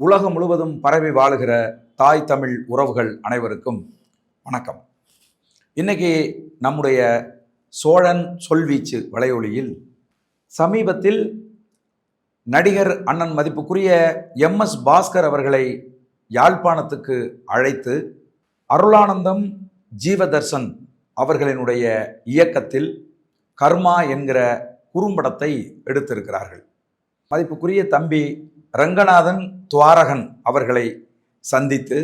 உலகம் முழுவதும் பரவி வாழுகிற தாய் தமிழ் உறவுகள் அனைவருக்கும் வணக்கம். இன்னைக்கு நம்முடைய சோழன் சொல்வீச்சு வலையொலியில் சமீபத்தில் நடிகர் அண்ணன் மதிப்புக்குரிய எம் எஸ் பாஸ்கர் அவர்களை யாழ்ப்பாணத்துக்கு அழைத்து அருளானந்தம் ஜீவதர்சன் அவர்களினுடைய இயக்கத்தில் கர்மா என்கிற குறும்படத்தை எடுத்திருக்கிறார்கள். மதிப்புக்குரிய தம்பி ரங்கநாதன் துவாரகன் அவர்களை சந்தித்து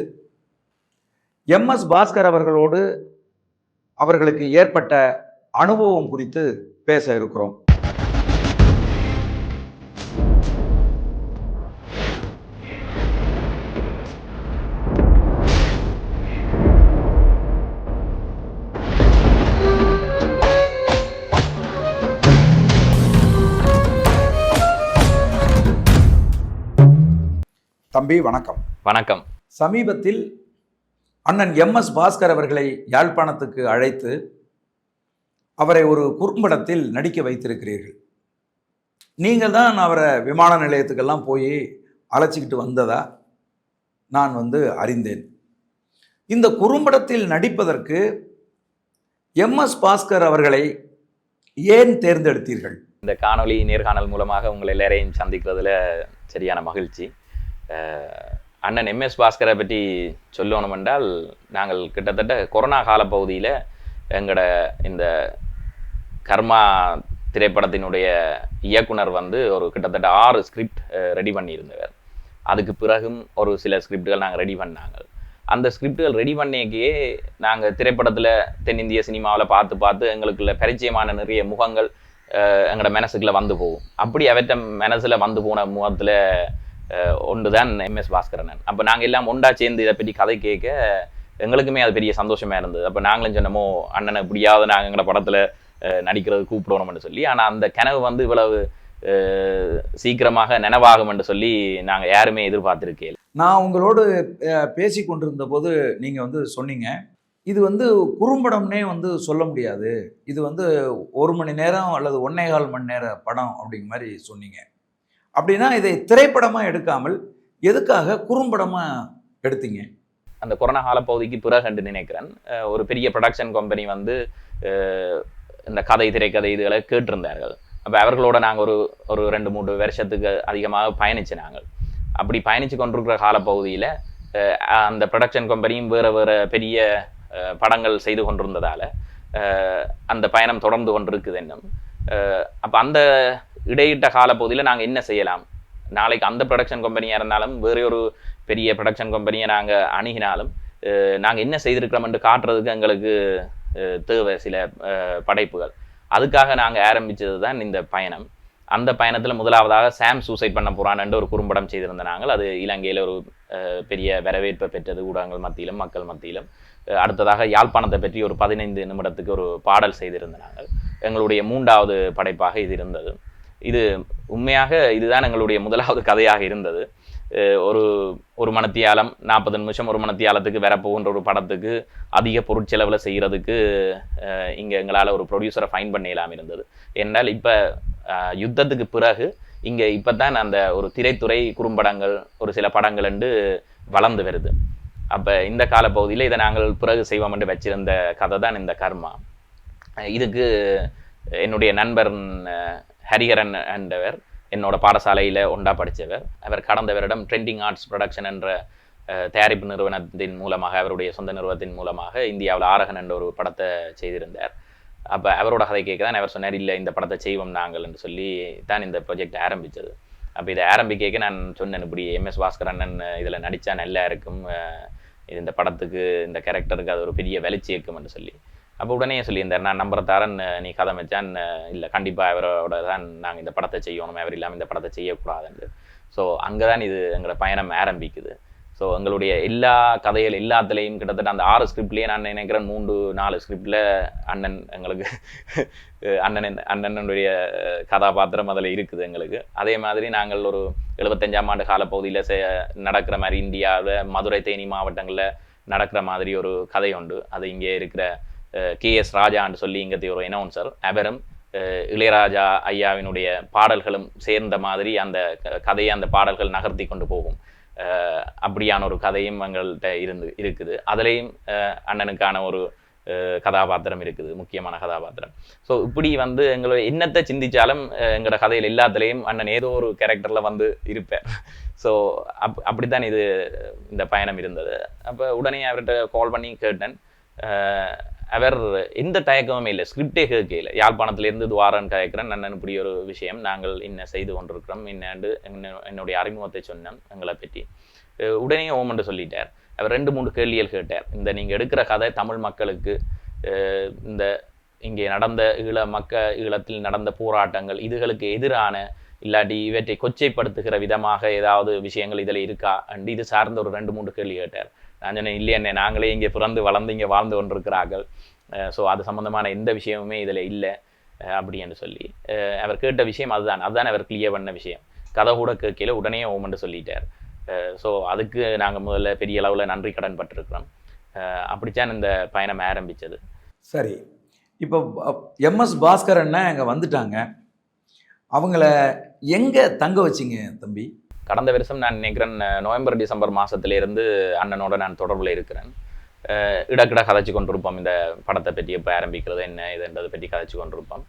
எம் எஸ் பாஸ்கர் அவர்களோடு அவர்களுக்கு ஏற்பட்ட அனுபவம் குறித்து பேச இருக்கிறோம். தம்பி வணக்கம். வணக்கம். சமீபத்தில் அண்ணன் எம் எஸ் பாஸ்கர் அவர்களை யாழ்ப்பாணத்துக்கு அழைத்து அவரை ஒரு குறும்படத்தில் நடிக்க வைத்திருக்கிறீர்கள். நீங்கள் தான் அவரை விமான நிலையத்துக்கெல்லாம் போய் அழைச்சிக்கிட்டு வந்ததா நான் வந்து அறிந்தேன். இந்த குறும்படத்தில் நடிப்பதற்கு எம் எஸ் பாஸ்கர் அவர்களை ஏன் தேர்ந்தெடுத்தீர்கள்? இந்த காணொளி நேர்காணல் மூலமாக உங்களை எல்லாரையும் சந்திக்கிறதுல சரியான மகிழ்ச்சி. அண்ணன் எம்எஸ் பாஸ்கரை பற்றி சொல்லணும் என்றால் நாங்கள் கிட்டத்தட்ட கொரோனா காலப்பகுதியில் எங்களோட இந்த கர்மா திரைப்படத்தினுடைய இயக்குனர் வந்து ஒரு கிட்டத்தட்ட ஆறு ஸ்கிரிப்ட் ரெடி பண்ணியிருந்தவர். அதுக்கு பிறகும் ஒரு சில ஸ்கிரிப்டுகள் நாங்கள் ரெடி பண்ணாங்க. அந்த ஸ்கிரிப்டுகள் ரெடி பண்ணியக்கே நாங்கள் திரைப்படத்தில் தென்னிந்திய சினிமாவில் பார்த்து பார்த்து எங்களுக்குள்ள பரிச்சயமான நிறைய முகங்கள் எங்களோட மனசுக்குள்ளே வந்து போகும். அப்படி அவற்ற மனசில் வந்து போன முகத்தில் ஒன்று தான் எம்எஸ் பாஸ்கரன் அப்போ நாங்கள் எல்லாம் ஒன்றா சேர்ந்து இதை பற்றி கதை கேட்க எங்களுக்குமே அது பெரிய சந்தோஷமாக இருந்தது. அப்போ நாங்களும் சொன்னமோ அண்ணனை பிடியாத நாங்கள் எங்களை படத்தில் நடிக்கிறது கூப்பிடணும்னு சொல்லி ஆனால் அந்த கனவு வந்து இவ்வளவு சீக்கிரமாக நினைவாகும்னு சொல்லி நாங்கள் யாருமே எதிர்பார்த்துருக்கேன் நான் உங்களோடு பேசி கொண்டிருந்த போது நீங்கள் வந்து சொன்னீங்க இது வந்து குறும்படம்னே வந்து சொல்ல முடியாது. இது வந்து ஒரு மணி நேரம் அல்லது ஒன்னே கால் மணி நேர படம் அப்படிங்கிற மாதிரி சொன்னீங்க. அப்படின்னா இதை திரைப்படமாக எடுக்காமல் எதுக்காக குறும்படமாக எடுத்தீங்க? அந்த கொரோனா காலப்பகுதிக்கு பிறகு என்று நினைக்கிறேன். ஒரு பெரிய ப்ரொடக்ஷன் கம்பெனி வந்து இந்த கதை திரைக்கதை இதுகளை கேட்டிருந்தார்கள். அப்போ அவர்களோட நாங்கள் ஒரு ஒரு ரெண்டு மூன்று வருஷத்துக்கு அதிகமாக பயணிச்சு நாங்கள். அப்படி பயணித்து கொண்டிருக்கிற காலப்பகுதியில் அந்த ப்ரொடக்ஷன் கம்பெனியும் வேறு வேறு பெரிய அஹ், படங்கள் செய்து கொண்டிருந்ததால் அந்த பயணம் தொடர்ந்து கொண்டிருக்குது இன்னும் அப்போ அந்த இடையிட்ட காலப்பகுதியில் நாங்கள் என்ன செய்யலாம்? நாளைக்கு அந்த ப்ரொடக்ஷன் கம்பெனியாக இருந்தாலும் வேறு ஒரு பெரிய ப்ரொடக்ஷன் கம்பெனியை நாங்கள் அணுகினாலும் நாங்கள் என்ன செய்திருக்கிறோம்னு காட்டுறதுக்கு எங்களுக்கு தேவை சில படைப்புகள். அதுக்காக நாங்கள் ஆரம்பித்தது தான் இந்த பயணம். அந்த பயணத்தில் முதலாவதாக சாம் சூசைட் பண்ண போகிறான்னு ஒரு குறும்படம் செய்திருந்த நாங்கள். அது இலங்கையில் ஒரு பெரிய வரவேற்பை பெற்றது ஊடகங்கள் மத்தியிலும் மக்கள் மத்தியிலும். அடுத்ததாக யாழ்ப்பாணத்தை பற்றி ஒரு பதினைந்து நிமிடத்துக்கு ஒரு பாடல் செய்திருந்த நாங்கள். எங்களுடைய மூன்றாவது படைப்பாக இது இருந்தது. இது உண்மையாக இதுதான் எங்களுடைய முதலாவது கதையாக இருந்தது. ஒரு ஒரு மணத்தியாலம் நாற்பது நிமிஷம் ஒரு மணத்தியாலத்துக்கு வரப்போகின்ற ஒரு படத்துக்கு அதிக பொருட்செலவில் செய்கிறதுக்கு இங்கே எங்களால் ஒரு ப்ரொடியூசரை ஃபைன் பண்ணிடலாம் இருந்தது. என்றால் இப்போ யுத்தத்துக்கு பிறகு இங்கே இப்போ தான் அந்த ஒரு திரைத்துறை குறும்படங்கள் ஒரு சில படங்கள் என்று வளர்ந்து வருது. அப்போ இந்த காலப்பகுதியில் இதை நாங்கள் பிறகு செய்வோம் என்று வச்சிருந்த கதை தான் இந்த கர்மா. இதுக்கு என்னுடைய நண்பர் ஹரிஹரன் என்றவர் என்னோட பாடசாலையில் ஒன்றா படித்தவர் அவர் கடந்த வருடம் ட்ரெண்டிங் ஆர்ட்ஸ் ப்ரொடக்ஷன் என்ற தயாரிப்பு நிறுவனத்தின் மூலமாக அவருடைய சொந்த நிறுவனத்தின் மூலமாக இந்தியாவில் ஆரகன் என்ற ஒரு படத்தை செய்திருந்தார். அப்போ அவரோட கதை கேட்க தான் அவர் சொன்னார் இல்லை இந்த படத்தை செய்வோம் நாங்கள் என்று சொல்லி தான் இந்த ப்ராஜெக்ட் ஆரம்பித்தது அப்போ இதை ஆரம்பிக்க நான் சொன்னேன் இப்படி எம்எஸ் பாஸ்கர் அண்ணன் இதில் நடித்தா நல்லா இருக்கும் இது இந்த படத்துக்கு இந்த கேரக்டருக்கு அது ஒரு பெரிய வெளிச்சி என்று சொல்லி. அப்போ உடனே சொல்லியிருந்தார் நான் நம்புற தரேன் நீ கதை மச்சான் இல்லை கண்டிப்பாக அவரோட தான் நாங்கள் இந்த படத்தை செய்யணும் அவர் இல்லாமல் இந்த படத்தை செய்யக்கூடாதுன்னு ஸோ அங்கே தான் இது எங்களோட பயணம் ஆரம்பிக்குது. ஸோ எங்களுடைய எல்லா கதைகள் எல்லாத்துலேயும் கிட்டத்தட்ட அந்த ஆறு ஸ்கிரிப்ட்லேயே நான் நினைக்கிறேன் மூன்று நாலு ஸ்கிரிப்டில் அண்ணன் எங்களுக்கு அண்ணன் அண்ணனுடைய கதாபாத்திரம் அதில் இருக்குது எங்களுக்கு. அதே மாதிரி நாங்கள் ஒரு எழுபத்தஞ்சாம் ஆண்டு காலப்பகுதியில் செ நடக்கிற மாதிரி இந்தியாவில் மதுரை தேனி மாவட்டங்களில் நடக்கிற மாதிரி ஒரு கதை உண்டு. அது இங்கே இருக்கிற கே எஸ் ராஜான்னு சொல்லி இங்கே ஒரு அனௌன்சர் அவரும் இளையராஜா ஐயாவினுடைய பாடல்களும் சேர்ந்த மாதிரி அந்த க- கதையை அந்த பாடல்கள் நகர்த்தி கொண்டு போகும். அப்படியான ஒரு கதையும் எங்கள்கிட்ட இருந்து இருக்குது. அதுலேயும் அண்ணனுக்கான ஒரு கதாபாத்திரம் இருக்குது முக்கியமான கதாபாத்திரம். ஸோ இப்படி வந்து எங்களை என்னத்தை சிந்திச்சாலும் எங்களோட கதையில் எல்லாத்துலேயும் அண்ணன் ஏதோ ஒரு கேரக்டரில் வந்து இருப்பேன். ஸோ அப் அப்படித்தான் இது இந்த பயணம் இருந்தது. அப்போ உடனே அவர்கிட்ட கால் பண்ணி கேட்டேன். அவர் எந்த தயக்கமுமே இல்லை ஸ்கிரிப்டே கேட்கல. யாழ்ப்பாணத்திலிருந்து துவாரன் கயக்கிறேன் நான் இப்படி ஒரு விஷயம் நாங்கள் இன்ன செய்து கொண்டிருக்கிறோம் இன்னண்டு என்ன- என்னுடைய அறிமுகத்தை சொன்னேன் எங்களை பற்றி. உடனே ஓமன்ட்டு சொல்லிட்டார். அவர் ரெண்டு மூணு கேள்விகள் கேட்டார். இந்த நீங்கள் எடுக்கிற கதை தமிழ் மக்களுக்கு இந்த இங்கே நடந்த ஈழ மக்க ஈழத்தில் நடந்த போராட்டங்கள் இதுகளுக்கு எதிரான இல்லாட்டி இவற்றை கொச்சைப்படுத்துகிற விதமாக ஏதாவது விஷயங்கள் இதில் இருக்கா? அண்டு இது சார்ந்த ஒரு ரெண்டு மூணு கேள்வி கேட்டார். நான் சொன்னேன் என்ன நாங்களே இங்கே பிறந்து வளர்ந்து இங்கே வாழ்ந்து கொண்டிருக்கிறார்கள். ஸோ அது சம்மந்தமான எந்த விஷயமுமே இதில் இல்லை. அப்படின்னு சொல்லி. அவர் கேட்ட விஷயம் அதுதான். அதுதான் அவர் கிளியர் பண்ண விஷயம். கதை கூட கேட்கல உடனே ஓமென்று சொல்லிட்டார். ஸோ அதுக்கு நாங்கள் முதல்ல பெரிய அளவில் நன்றி கடன் பட்டிருக்கிறோம். அப்படித்தான் இந்த பயணம் ஆரம்பித்தது. சரி. இப்போ எம்எஸ் பாஸ்கர் அண்ணன் இங்கே வந்துட்டாங்க. அவங்கள எங்கே தங்க வச்சிங்க தம்பி? கடந்த வருஷம் நான் நினைக்கிறேன் நவம்பர் டிசம்பர் மாதத்துலேருந்து அண்ணனோட நான் தொடர்பில் இருக்கிறேன். இடக்கிட கதைச்சு கொண்டிருப்போம். இந்த படத்தை பற்றி எப்போ ஆரம்பிக்கிறது என்ன இதுன்றதை பற்றி கதைச்சு கொண்டிருப்போம்.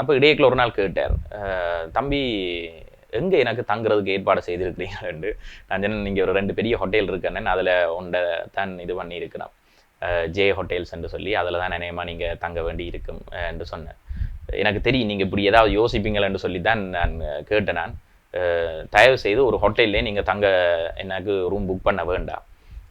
அப்போ இடையக்கில் ஒரு நாள் கேட்டார் தம்பி எங்கே எனக்கு தங்குறதுக்கு ஏற்பாடு செய்திருக்கிறீங்கன்னு நான் சொன்னேன் நீங்கள் ஒரு ரெண்டு பெரிய ஹோட்டல் இருக்கேன்னு அதில் உண்டை தான் இது பண்ணி ஜே ஹோட்டல்ஸ் என்று சொல்லி அதில் தான் நினையமாக நீங்கள் தங்க வேண்டி இருக்கும் என்று சொன்னேன். எனக்கு தெரியும் நீங்கள் இப்படி ஏதாவது யோசிப்பீங்களேன்னு சொல்லி தான் நான் கேட்டேன் நான். தயவு செய்து ஒரு ஹோட்டல்லே நீங்கள் தங்க எனக்கு ரூம் புக் பண்ண வேண்டாம்.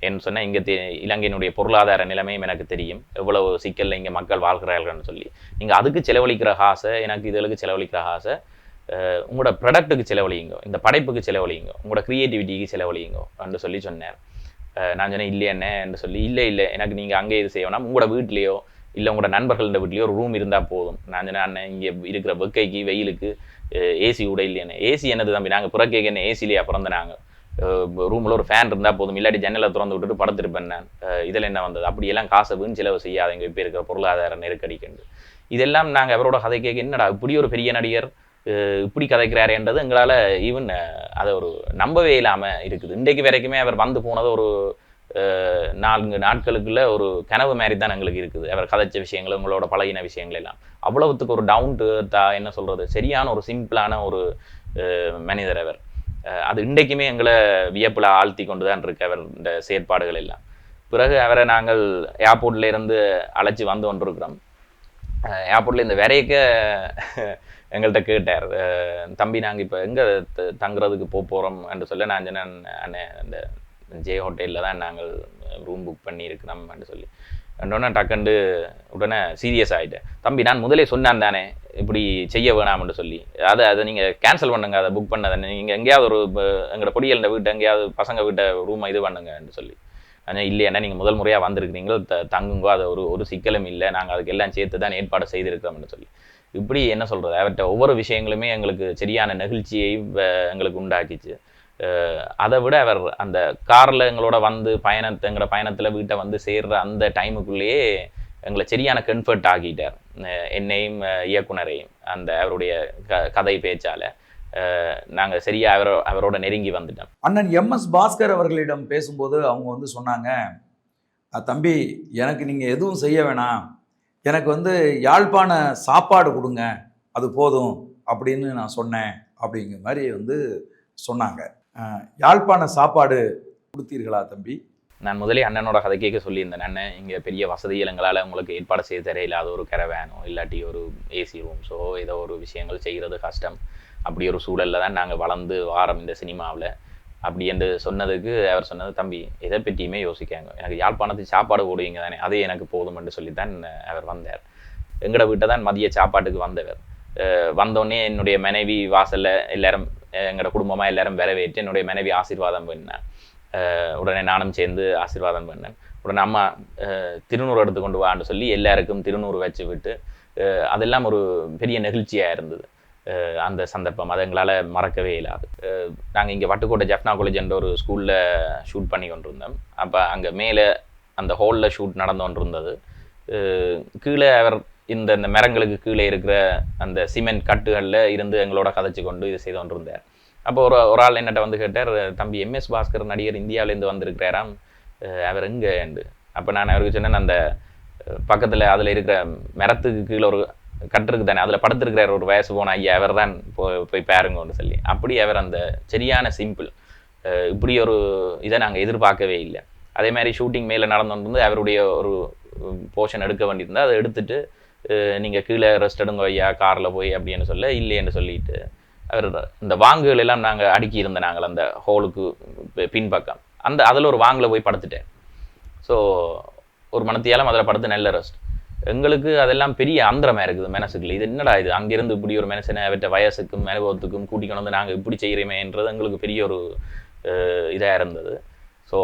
என்று சொன்னால் இங்கே தெ இலங்கையினுடைய பொருளாதார நிலைமையும் எனக்கு தெரியும். எவ்வளவு சிக்கலில் இங்கே மக்கள் வாழ்கிறார்கள்னு சொல்லி. நீங்கள் அதுக்கு செலவழிக்கிற ஆசை எனக்கு இதுகளுக்கு செலவழிக்கிற ஆசை. உங்களோட ப்ராடக்ட்டுக்கு செலவழியுங்க. இந்த படைப்புக்கு செலவழியுங்க. உங்களோட க்ரியேட்டிவிட்டிக்கு செலவழியுங்க என்று சொல்லி சொன்னார் நான் சொன்னேன் இல்லை என்ன என்று சொல்லி. இல்லை இல்லை எனக்கு நீங்கள் அங்கே இது செய்யணும். உங்களோட வீட்லேயோ இல்லை உங்களோட நண்பர்களோட வீட்லேயோ ஒரு ரூம் இருந்தால் போதும். நான் நான் இங்கே இருக்கிற வெக்கைக்கு வெயிலுக்கு ஏசி உடை இல்லைன்னு ஏசி என்னது தம்பி? நாங்கள் புறக்கேக்க என்ன ஏசிலேயே பிறந்த நாங்கள் ரூமில் ஒரு ஃபேன் இருந்தால் போதும். இல்லாட்டி ஜன்னலை திறந்து விட்டுட்டு படுத்திருப்பேன் நான். இதில் என்ன வந்தது? அப்படியெல்லாம் காசை வீண் செலவு செய்யாதீங்க இப்போ இருக்கிற பொருளாதார நெருக்கடிக்குண்டு. இதெல்லாம் நாங்கள் அவரோட கதை கேட்க என்னடா இப்படி ஒரு பெரிய நடிகர் இப்படி கதைக்கிறாருன்றது எங்களால் ஈவன் அதை ஒரு நம்பவே இல்லாமல் இருக்குது. இன்றைக்கு வரைக்குமே அவர் வந்து போனது ஒரு நான்கு நாட்களுக்குள்ள ஒரு கனவு மாதிரி தான் எங்களுக்கு இருக்குது. அவர் கதைச்ச விஷயங்கள் உங்களோட பழகின விஷயங்கள் எல்லாம். அவ்வளவுத்துக்கு ஒரு டவுன் டு தா என்ன சொல்கிறது சரியான ஒரு சிம்பிளான ஒரு அஹ், மனிதர் அவர். அஹ், அது இன்றைக்குமே எங்களை வியப்பில் ஆழ்த்தி கொண்டு தான் இருக்கு அவர் இந்த செயற்பாடுகள் எல்லாம். பிறகு அவரை நாங்கள் ஏர்போர்ட்ல இருந்து அழைச்சி வந்து கொண்டிருக்கிறோம். ஏர்போர்ட்ல இந்த விரைக்க எங்கள்கிட்ட கேட்டார். அஹ், தம்பி நாங்கள் இப்போ எங்கே தங்குறதுக்கு போக போகிறோம் என்று சொல்ல நான் சொன்னேன் அண்ணே அந்த ஜே ஹோட்டலில் தான் நாங்கள் ரூம் புக் பண்ணி இருக்கிறோம் சொல்லி. ரெண்டோடனே டக்குண்டு உடனே சீரியஸ் ஆகிட்டேன் தம்பி நான் முதலே சொன்னான் தானே இப்படி செய்ய வேணாம்னு சொல்லி. அதை அதை நீங்கள் கேன்சல் பண்ணுங்க அதை புக் பண்ணதை நீங்கள் எங்கேயாவது ஒரு எங்களோட பொடியல்ட வீட்டை எங்கேயாவது பசங்க வீட்டை ரூமை இது பண்ணுங்கன்னு சொல்லி. ஆனால் இல்லையா நீங்கள் முதல் முறையாக வந்திருக்கிறீங்களோ த தங்குங்கோ அது ஒரு ஒரு சிக்கலும் இல்லை. நாங்கள் அதுக்கு எல்லாம் சேர்த்து தான் ஏற்பாடு செய்திருக்கிறோம்னு சொல்லி. இப்படி என்ன சொல்கிறது அவர்கிட்ட ஒவ்வொரு விஷயங்களுமே எங்களுக்கு சரியான நெகிழ்ச்சியை எங்களுக்கு உண்டாக்கிச்சு. அதை விட அவர் அந்த காரில் எங்களோட வந்து பயணத்தை எங்களோட பயணத்தில் வீட்டை வந்து சேர்ற அந்த டைமுக்குள்ளேயே எங்களை சரியான கன்ஃபர்ட் ஆகிட்டார் என்னையும் இயக்குனரையும் அந்த அவருடைய க கதை பேச்சால். நாங்கள் சரியாக அவரோ அவரோட நெருங்கி வந்துட்டோம். அண்ணன் எம்எஸ் பாஸ்கர் அவர்களிடம் பேசும்போது அவங்க வந்து சொன்னாங்க தம்பி எனக்கு நீங்கள் எதுவும் செய்ய வேணாம். எனக்கு வந்து யாழ்ப்பாண சாப்பாடு கொடுங்க. அது போதும் அப்படின்னு நான் சொன்னேன் அப்படிங்கிற மாதிரி வந்து சொன்னாங்க. யாழ்ப்பாண சாப்பாடு கொடுத்தீர்களா தம்பி? நான் முதலே அண்ணனோட கதை கேட்க சொல்லியிருந்தேன். அண்ணன் இங்கே பெரிய வசதிகள் எங்களால் உங்களுக்கு ஏற்பாடு செய்ய தெரியல. அது ஒரு கரவேனோ இல்லாட்டி ஒரு ஏசி ரூம்ஸோ ஏதோ ஒரு விஷயங்கள் செய்கிறது கஷ்டம். அப்படி ஒரு சூழலில் தான் நாங்கள் வளர்ந்து வாரம் இந்த சினிமாவில். அப்படி என்று சொன்னதுக்கு அவர் சொன்னது தம்பி எதை பற்றியுமே யோசிக்காங்க. எனக்கு யாழ்ப்பாணத்துக்கு சாப்பாடு போடுவீங்க தானே? அதே எனக்கு போதும் என்று சொல்லித்தான் அவர் வந்தார். எங்களோட வீட்டை தான் மதிய சாப்பாட்டுக்கு வந்தவர். வந்தோடனே என்னுடைய மனைவி வாசலில் எல்லாரும் எங்களோட குடும்பமாக எல்லாரும் வரவேற்று என்னுடைய மனைவி ஆசீர்வாதம் பண்ணேன் உடனே நானும் சேர்ந்து ஆசீர்வாதம் பண்ணேன். உடனே அம்மா திருநூறு எடுத்து கொண்டு வான்னு சொல்லி எல்லாருக்கும் திருநூறு வச்சு விட்டு அதெல்லாம் ஒரு பெரிய நெகிழ்ச்சியாக இருந்தது. அந்த சந்தர்ப்பம் அதை எங்களால் மறக்கவே இல்லாது நாங்கள் இங்கே வட்டுக்கோட்டை ஜெஃப்னா காலேஜ் என்ற ஒரு ஸ்கூலில் ஷூட் பண்ணி கொண்டிருந்தோம். அப்போ அங்கே மேலே அந்த ஹாலில் ஷூட் நடந்து கொண்டு இருந்தது கீழே அவர் இந்த இந்த மரங்களுக்கு கீழே இருக்கிற அந்த சிமெண்ட் கட்டுகளில் இருந்து எங்களோட கதைச்சு கொண்டு இது செய்து கொண்டிருந்தார். அப்போ ஒரு ஒரு ஆள் என்னட்ட வந்து கேட்டார் தம்பி எம்எஸ் பாஸ்கர் நடிகர் இந்தியாவிலேருந்து வந்திருக்கிறாராம். அவர் அவர் எங்கேண்டு அப்போ நான் அவருக்கு சொன்னேன் அந்த பக்கத்தில் அதில் இருக்கிற மரத்துக்கு கீழே ஒரு கட்டிருக்கு தானே அதில் படுத்திருக்கிறார் ஒரு வயசு போன ஐயா அவர் தான் போய் பாருங்கன்னு சொல்லி. அப்படி அவர் அந்த சரியான சிம்பிள் இப்படி ஒரு இதை நாங்கள் எதிர்பார்க்கவே இல்லை. அதே மாதிரி ஷூட்டிங் மேலே நடந்து அவருடைய ஒரு போர்ஷன் எடுக்க வேண்டியிருந்தால் அதை எடுத்துட்டு நீங்கள் கீழே ரெஸ்ட் எடுங்க ஐயா காரில் போய் அப்படின்னு சொல்ல இல்லைன்னு சொல்லிட்டு அவர் இந்த வாங்குகள் எல்லாம் நாங்கள் அடுக்கி இருந்த நாங்கள் அந்த ஹோலுக்கு பின்பக்கம். அந்த அதில் ஒரு வாங்கில் போய் படுத்துட்டேன். ஸோ ஒரு மனத்தியாலும் அதில் படுத்து நல்ல ரெஸ்ட் எங்களுக்கு அதெல்லாம் பெரிய அந்தரமாக இருக்குது மனசுக்குள்ள. இது என்னடா இது? அங்கேருந்து இப்படி ஒரு மனுஷனை அவற்ற வயசுக்கும் அனுபவத்துக்கும் கூட்டிக்கொண்டு வந்து நாங்கள் இப்படி செய்கிறோமேன்றது எங்களுக்கு பெரிய ஒரு இதாக இருந்தது. ஸோ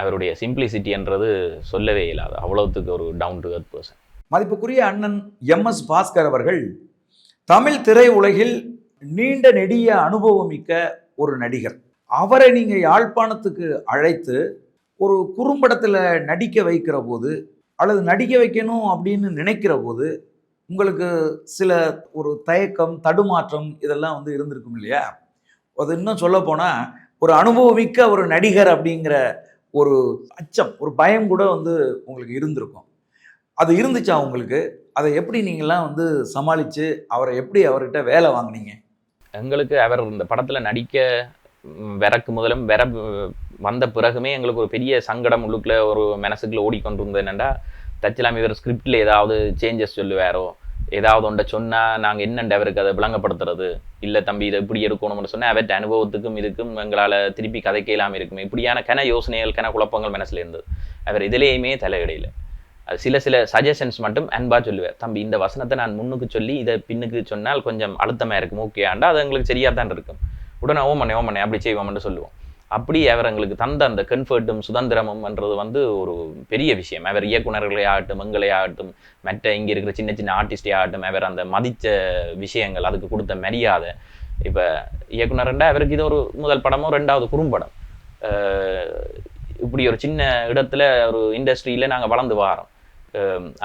அவருடைய சிம்பிளிசிட்டின்றது சொல்லவே இல்லாது அவ்வளோத்துக்கு ஒரு டவுன் டு அர்த் பர்சன் மதிப்புக்குரிய அண்ணன் எம் எஸ் பாஸ்கர் அவர்கள் தமிழ் திரையுலகில் நீண்ட நெடிய அனுபவம் மிக்க ஒரு நடிகர். அவரை நீங்கள் யாழ்ப்பாணத்துக்கு அழைத்து ஒரு குறும்படத்தில் நடிக்க வைக்கிற போது அல்லது நடிக்க வைக்கணும் அப்படின்னு நினைக்கிற போது உங்களுக்கு சில ஒரு தயக்கம் தடுமாற்றம் இதெல்லாம் வந்து இருந்திருக்கும் இல்லையா? அது இன்னும் சொல்ல போனால் ஒரு அனுபவமிக்க ஒரு நடிகர் அப்படிங்கிற ஒரு அச்சம் ஒரு பயம் கூட வந்து உங்களுக்கு இருந்திருக்கும். அது இருந்துச்சா உங்களுக்கு? அதை எப்படி நீங்களாம் வந்து சமாளித்து அவரை எப்படி அவர்கிட்ட வேலை வாங்குனீங்க? எங்களுக்கு அவர் இந்த படத்தில் நடிக்க விறக்கு முதலும் வர வந்த பிறகுமே எங்களுக்கு ஒரு பெரிய சங்கடம் உள்ளுக்குள்ள ஒரு மனசுக்குள்ள ஓடிக்கொண்டிருந்தது என்னென்னா தச்சலாம் இவர் ஸ்கிரிப்டில் ஏதாவது சேஞ்சஸ் சொல்லுவாரோ? ஏதாவது ஒன்றை சொன்னால் நாங்கள் என்னென்ன அவருக்கு அதை விளங்கப்படுத்துறது? இல்லை தம்பி இதை இப்படி எடுக்கணும்னு சொன்னால் அவற்ற அனுபவத்துக்கும் இதுக்கும் எங்களால் திருப்பி கதைக்கலாம் இருக்கும்? இப்படியான கன யோசனைகள் கன குழப்பங்கள் மனசில் இருந்தது. அவர் இதிலேயுமே தலையிடையில். சில சில சஜஷன்ஸ் மட்டும் அன்பாக சொல்லுவேன். தம்பி இந்த வசனத்தை நான் முன்னுக்கு சொல்லி இதை பின்னுக்கு சொன்னால் கொஞ்சம் அழுத்தமாக இருக்கும். ஓகே ஆண்டா அது எங்களுக்கு சரியாக தான் இருக்கும். உடனே ஓமனே ஓமனே அப்படி செய்வோம்னு சொல்லுவோம். அப்படி அவர் எங்களுக்கு தந்த அந்த கன்ஃபர்ட்டும் சுதந்திரமும்ன்றது வந்து ஒரு பெரிய விஷயம். அவர் இயக்குநர்களே ஆகட்டும் எங்களே ஆகட்டும் மற்ற இங்கே இருக்கிற சின்ன சின்ன ஆர்டிஸ்டே ஆகட்டும் அவர் அந்த மதித்த விஷயங்கள் அதுக்கு கொடுத்த மரியாதை. இப்போ இயக்குனர்ண்டா அவருக்கு இது ஒரு முதல் படமோ ரெண்டாவது குறும்படம். இப்படி ஒரு சின்ன இடத்துல ஒரு இண்டஸ்ட்ரியில் நாங்கள் வளர்ந்து வாரோம்.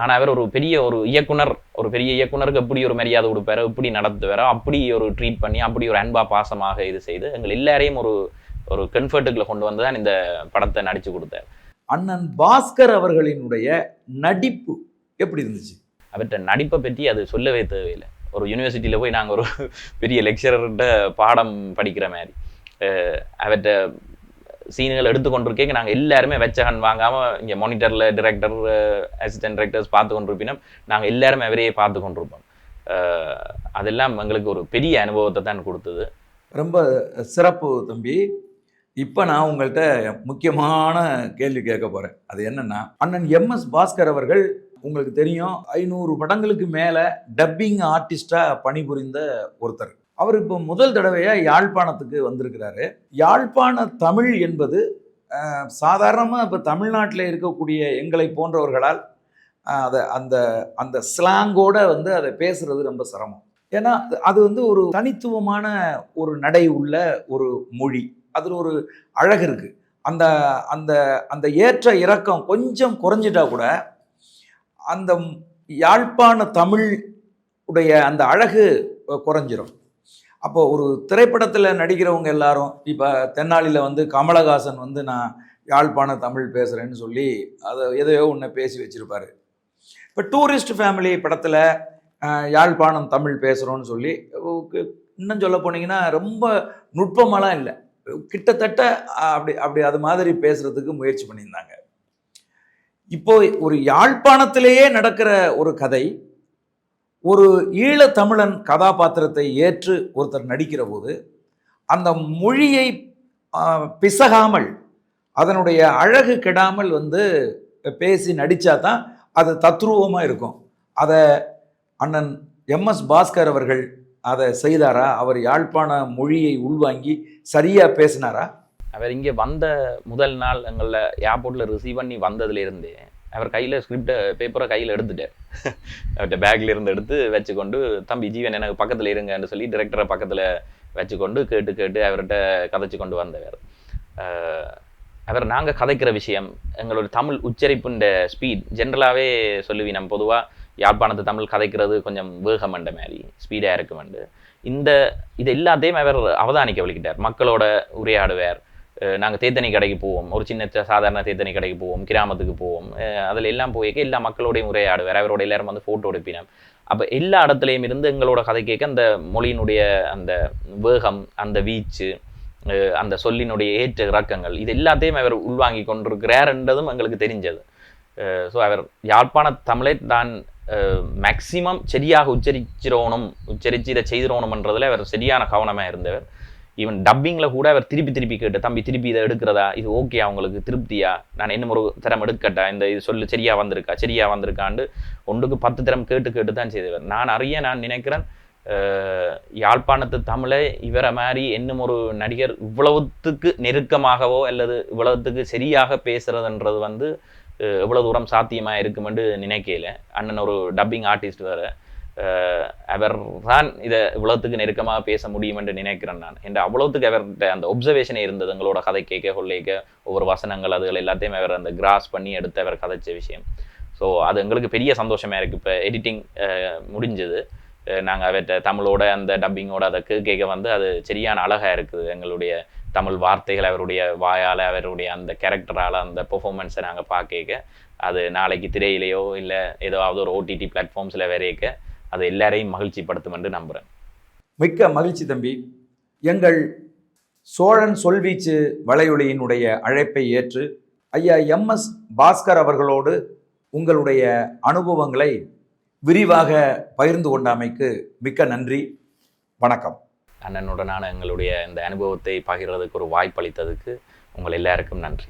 ஆனால் அவர் ஒரு பெரிய ஒரு இயக்குனர் ஒரு பெரிய இயக்குனருக்கு எப்படி ஒரு மரியாதை கொடுப்பாரு எப்படி நடத்துவாரோ அப்படி ஒரு ட்ரீட் பண்ணி அப்படி ஒரு அன்பா பாசமாக இது செய்து எங்கள் எல்லாரையும் ஒரு ஒரு கம்ஃபர்ட்டுக்குள்ள கொண்டு வந்து தான் இந்த படத்தை நடிச்சு கொடுத்தார். அண்ணன் பாஸ்கர் அவர்களினுடைய நடிப்பு எப்படி இருந்துச்சு? அவர்கிட்ட நடிப்பை பற்றி அது சொல்லவே தேவையில்லை. ஒரு யூனிவர்சிட்டியில் போய் நாங்கள் ஒரு பெரிய லெக்சரர்கிட்ட பாடம் படிக்கிற மாதிரி. அவர்கிட்ட சீன்கள் எடுத்து கொண்டிருக்கேங்க நாங்கள் எல்லாருமே வெச்ச வாங்காமல் இங்கே மானிட்டரில் டிரெக்டர் அசிஸ்டன்ட் டிரெக்டர்ஸ் பார்த்து கொண்டிருப்பினும் நாங்கள் எல்லாருமே அவரையே பார்த்து கொண்டிருப்போம் அதெல்லாம் எங்களுக்கு ஒரு பெரிய அனுபவத்தை தான் கொடுத்தது. ரொம்ப சிறப்பு தம்பி. இப்போ நான் உங்கள்கிட்ட முக்கியமான கேள்வி கேட்க போகிறேன் அது என்னென்னா அண்ணன் எம்எஸ் பாஸ்கர் அவர்கள் உங்களுக்கு தெரியும் ஐநூறு படங்களுக்கு மேலே டப்பிங் ஆர்டிஸ்டாக பணிபுரிந்த ஒருத்தர். அவர் இப்போ முதல் தடவையாக யாழ்ப்பாணத்துக்கு வந்திருக்கிறாரு. யாழ்ப்பாண தமிழ் என்பது சாதாரணமாக இப்போ தமிழ்நாட்டில் இருக்கக்கூடிய எங்களை போன்றவர்களால் அதை அந்த அந்த ஸ்லாங்கோட வந்து அதை பேசுகிறது ரொம்ப சிரமம். ஏன்னா அது- அது வந்து ஒரு தனித்துவமான ஒரு நடை உள்ள ஒரு மொழி. அதில் ஒரு அழகு இருக்குது அந்த அந்த அந்த ஏற்ற இறக்கம் கொஞ்சம் குறைஞ்சிட்டா கூட அந்த யாழ்ப்பாண தமிழ் உடைய அந்த அழகு குறைஞ்சிரும். அப்போ ஒரு திரைப்படத்தில் நடிக்கிறவங்க எல்லாரும் இப்போ தென்னாலியில் வந்து கமலஹாசன் வந்து நான் யாழ்ப்பாண தமிழ் பேசுகிறேன்னு சொல்லி அதை எதையோ ஒன்று பேசி வச்சுருப்பார். இப்போ டூரிஸ்ட் ஃபேமிலி படத்தில் யாழ்ப்பாணம் தமிழ் பேசுகிறோன்னு சொல்லி இன்னும் சொல்ல போனீங்கன்னா ரொம்ப நுட்பமெல்லாம் இல்லை. கிட்டத்தட்ட அப்படி அப்படி அது மாதிரி பேசுறதுக்கு முயற்சி பண்ணியிருந்தாங்க. இப்போ ஒரு யாழ்ப்பாணத்திலேயே நடக்கிற ஒரு கதை ஒரு ஈழத்தமிழன் கதாபாத்திரத்தை ஏற்று ஒருத்தர் நடிக்கிற போது அந்த மொழியை பிசகாமல் அதனுடைய அழகு கெடாமல் வந்து பேசி நடித்தா தான் அது தத்ரூபமாக இருக்கும். அதை அண்ணன் எம்எஸ் பாஸ்கர் அவர்கள் அதை செய்தாரா? அவர் யாழ்ப்பாண மொழியை உள்வாங்கி சரியாக பேசினாரா? அவர் இங்கே வந்த முதல் நாள் எங்களில் ஏர்போர்ட்டில் ரிசீவ் பண்ணி வந்ததுலேருந்தே அவர் கையில் ஸ்கிரிப்டை பேப்பரை கையில் எடுத்துட்டார். அவர்கிட்ட பேக்ல இருந்து எடுத்து வச்சுக்கொண்டு தம்பி ஜீவன் எனக்கு பக்கத்தில் இருங்கன்னு சொல்லி டிரெக்டரை பக்கத்தில் வச்சுக்கொண்டு கேட்டு கேட்டு அவர்கிட்ட கதைச்சு கொண்டு வந்தவர். அவர் நாங்கள் கதைக்கிற விஷயம் எங்களோட தமிழ் உச்சரிப்புன்ற ஸ்பீட் ஜென்ரலாகவே சொல்லுவி நம்ம பொதுவாக யாழ்ப்பாணத்து தமிழ் கதைக்கிறது கொஞ்சம் வேகமண்ட மாதிரி ஸ்பீடாக இருக்குமெண்டு. இந்த இது எல்லாத்தையும் அவர் அவதானிக்க வலிக்கிட்டார். மக்களோட உரையாடுவார். நாங்கள் தேத்தனி கடைக்கு போவோம். ஒரு சின்ன சாதாரண தேத்தனி கடைக்கு போவோம் கிராமத்துக்கு போவோம். அதில் எல்லாம் போய்க்க எல்லா மக்களோடையும் உரையாடுவார். அவரோட எல்லாரும் வந்து ஃபோட்டோ எடுப்பினோம் அப்போ எல்லா இடத்துலையும் இருந்து எங்களோட கதை கேட்க அந்த மொழியினுடைய அந்த வேகம் அந்த வீச்சு அந்த சொல்லினுடைய ஏற்ற இறக்கங்கள் இது எல்லாத்தையும் அவர் உள்வாங்கி கொண்டிருக்கிறார்ன்றதும் எங்களுக்கு தெரிஞ்சது. ஸோ அவர் யாழ்ப்பாண தமிழை தான் மேக்சிமம் சரியாக உச்சரிச்சிரோணும் உச்சரித்து இதை செய்திரோணும்ன்றதில் அவர் சரியான கவனமாக இருந்தவர். ஈவன் டப்பிங்கில் கூட அவர் திருப்பி திருப்பி கேட்டு தம்பி திருப்பி இதை எடுக்கிறதா? இது ஓகே அவங்களுக்கு திருப்தியா? நான் இன்னும் ஒரு திறம் எடுக்கட்டா? இந்த இது சொல்லு சரியா வந்திருக்கா? சரியா வந்திருக்காண்டு ஒன்றுக்கு பத்து திறம் கேட்டு கேட்டு தான் செய்தவர். நான் அறிய நான் நினைக்கிறேன் யாழ்ப்பாணத்து தமிழை இவரை மாதிரி இன்னும் ஒரு நடிகர் இவ்வளவுத்துக்கு நெருக்கமாகவோ அல்லது இவ்வளவுத்துக்கு சரியாக பேசுறதுன்றது வந்து எவ்வளோ தூரம் சாத்தியமாக இருக்குமென்று நினைக்கல. அண்ணன் ஒரு டப்பிங் ஆர்டிஸ்ட் வேறு. அவர் தான் இதை இவ்வளோத்துக்கு நெருக்கமாக பேச முடியும் என்று நினைக்கிறேன் நான். என்ற அவ்வளோத்துக்கு அவர்கிட்ட அந்த ஒப்சர்வேஷனே இருந்தது. எங்களோட கதை கேட்க கொள்ளைக்க ஒவ்வொரு வசனங்கள் அதுகள் எல்லாத்தையும் அவர் அந்த கிராஸ் பண்ணி எடுத்து அவர் கதைச்ச விஷயம். ஸோ அது எங்களுக்கு பெரிய சந்தோஷமாக இருக்குது இப்போ எடிட்டிங் முடிஞ்சது. நாங்கள் அவர்கிட்ட தமிழோட அந்த டப்பிங்கோட அதை கேட்க வந்து அது சரியான அழகாக இருக்குது. எங்களுடைய தமிழ் வார்த்தைகள் அவருடைய வாயால் அவருடைய அந்த கேரக்டரால் அந்த பெர்ஃபார்மன்ஸை நாங்கள் பார்க்க அது நாளைக்கு திரையிலையோ இல்லை ஏதாவது ஒரு ஓடிடி பிளாட்ஃபார்ம்ஸில் வரையக்க அது எல்லாரையும் மகிழ்ச்சிப்படுத்தும் என்று நம்புகிறேன் மிக்க மகிழ்ச்சி தம்பி. எங்கள் சோழன் சொல்வீச்சு வலையொலியினுடைய அழைப்பை ஏற்று ஐயா எம்எஸ் பாஸ்கர் அவர்களோடு உங்களுடைய அனுபவங்களை விரிவாக பகிர்ந்து கொண்டாமைக்கு மிக்க நன்றி. வணக்கம். அண்ணனுடனான எங்களுடைய இந்த அனுபவத்தை பகிர்றதுக்கு ஒரு வாய்ப்பளித்ததுக்கு உங்கள் எல்லாருக்கும் நன்றி.